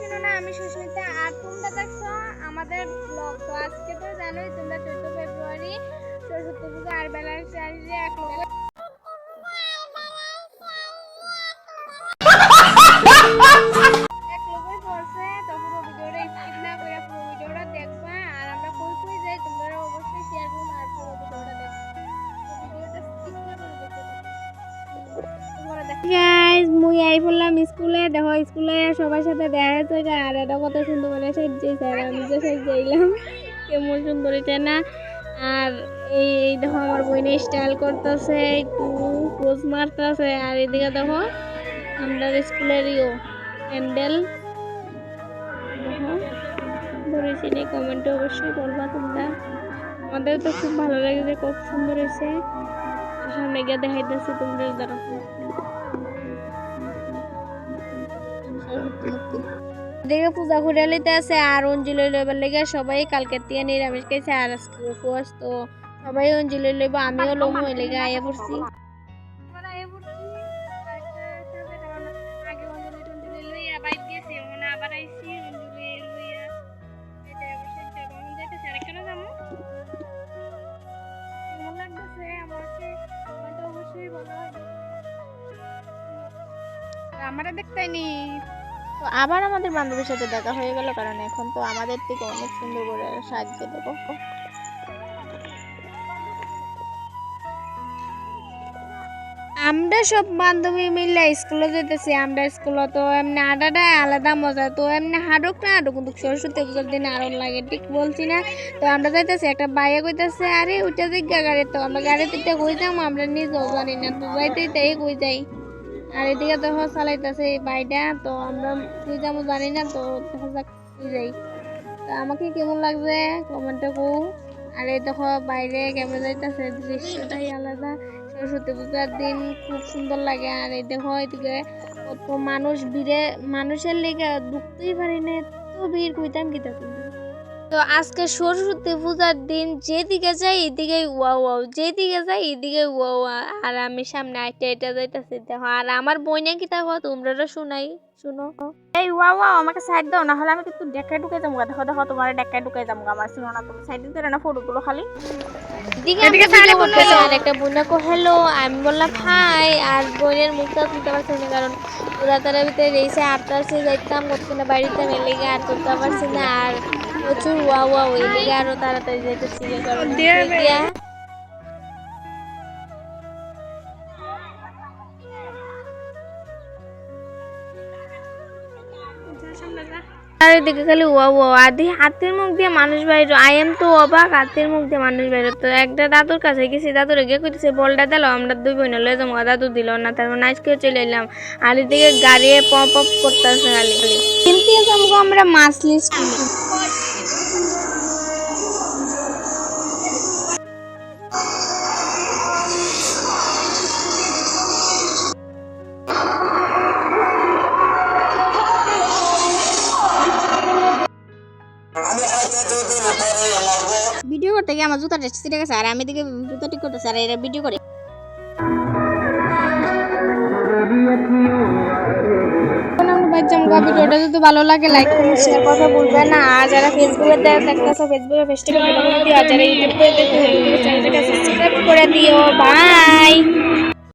চিনো না, আমি সুস্মিতা। আর তোমরা দেখছ আমাদের ব্লগ তো আজকে তো জানোই তোমরা চোদ্দ ফেব্রুয়ারি সরস্বতী পুজো আর বেলার চারিয়ে এক লোক দেখো, স্কুলে সবার সাথে দেখা হচ্ছে আর এটা কত সুন্দর করে সাজিয়েছে আর আমি যে সাজিয়েলাম কেমন সুন্দর হয়েছে না? আর এই দেখো, আমার বইনে স্টাইল করতেছে, একটু পোজ মারতেছে, আর এদিকে দেখো, আমরা স্কুলের ইও হ্যান্ডেল দেখো, ধরেছি কমেন্টে অবশ্যই বলবা তোমরা। আমাদের তো খুব ভালো লাগছে খুব সুন্দর হয়েছে। সামনে গিয়ে দেখাইতেছি তোমরা দ্বারা দেখে পূজা করে লিতে আছে আর অঞ্জলি লইবার লেগে সবাই কালকে দিয়ে নিরামিষ খাইছে আর আজকে উপবাস তো সবাই অঞ্জলি লইব, আমিও লম হই লেগে আইয়া পড়ছি। আগে অঞ্জলি টঞ্জলি লইয়া বাইক গেছি মানে আবার আইছি অঞ্জলি লইয়া এটা অবশ্যই যাব আমি যাইতেছি আর কেন যাব কেমন লাগতেছে আমাকে আমার তো অবশ্যই তো আবার আমাদের বান্ধবীর সাথে দেখা হয়ে গেল, কারণ এখন তো আমাদের থেকে অনেক সুন্দর করে সাজিয়ে দেবো। আমরা সব বান্ধবী মিলে স্কুলে যেতেছি, আমরা স্কুলে তো এমনি আডাটা আলাদা, মজা তো এমনি হাডুক না হাডুক, কিন্তু সরস্বতী পুজোর দিন আরও লাগে, ঠিক বলছি না? তো আমরা যাইতেছি, একটা বাইরে কইতেছে, আরে ওইটা দিকে গাড়ি তো আমরা গাড়িতে কই যাম? আমরা নিজেও জানি না, তো যাইতেই তাই কই যাই। আর এদিকে দেখো চালাইতেছে এই বাইটা তো আমরা কই যাব জানি না, তো দেখা যাক কই যাই তো আমাকে কেমন লাগছে? কমেন্টে কও। আর এই দেখো বাইরে কেমন যাইতেছে, দৃশ্যটাই আলাদা। সরস্বতী পূজার দিন খুব সুন্দর লাগে। আর এই দেখো এদিকে কত মানুষ, ভিড়ে মানুষের লেগে ঢুকতেই পারি না, এত ভিড়, কইতাম কি তা তুমি? তো আজকে সরস্বতী পূজার দিন যেদিকে যাই এদিকে ওয়াও ওয়াও যেদিকে যাই এদিকে ওয়াও আর আমি সামনে আইটা এটা যাইতেছি দেখো। আর আমার বইনে কি দেখো তোমরা শোনাই শুনো। এই ওয়া ওয়া আমাকে সাইড দাও না হলে আমি কিন্তু ডেকায় ঢুকে যাব দেখো দেখো তোমার ডেকায় ঢুকে যাব আমার শুনো না তুমি সাইড দিতে না ফটো তুলো খালি আর একটা বোনা কো হ্যালো আমি বললাম হাই আর বোনের মুখটা তুলতে পারছি না কারণ পুরা তারা ভিতরে রয়েছে আটটা সে যাইতাম করতে না বাড়িতে লেগে আর তুলতে পারছি না। আর প্রচুর ওয়া ওয়া ওই লেগে আরও তাড়াতাড়ি কারণ দিয়া। আর এদিকে খালি ওয়া ওয়া আদি হাতের মুখ দিয়ে মানুষ বাইর। আই এম তো অবাক হাতের মুখ দিয়ে মানুষ বাইর। তো একটা দাদুর কাছে গেছি দাদুর গিয়ে কইতেছে বলটা দিল আমরা দুই বোন লয়ে যাব। দাদু দিল না তারপর আজকেও চলে এলাম। আর এদিকে গাড়ি পপ আপ করতেছে খালি। খালি কিনতে আমরা মাছ ভিডিও করতে গিয়ে আমার জুতাটা ছিঁড়ে গেছে, আর আমি দিকে জুতা ঠিক করতেছি, আর এরা ভিডিও করে। ভিডিওটা যদি ভালো লাগে লাইক কমেন্ট শেয়ার করতে ভুলবেন না। আর যারা ফেসবুকে দেখতেছো ফেসবুকে দিও আর যারা ইউটিউবে দেখতেছো চ্যানেলটাকে সাবস্ক্রাইব করে দিও। বাই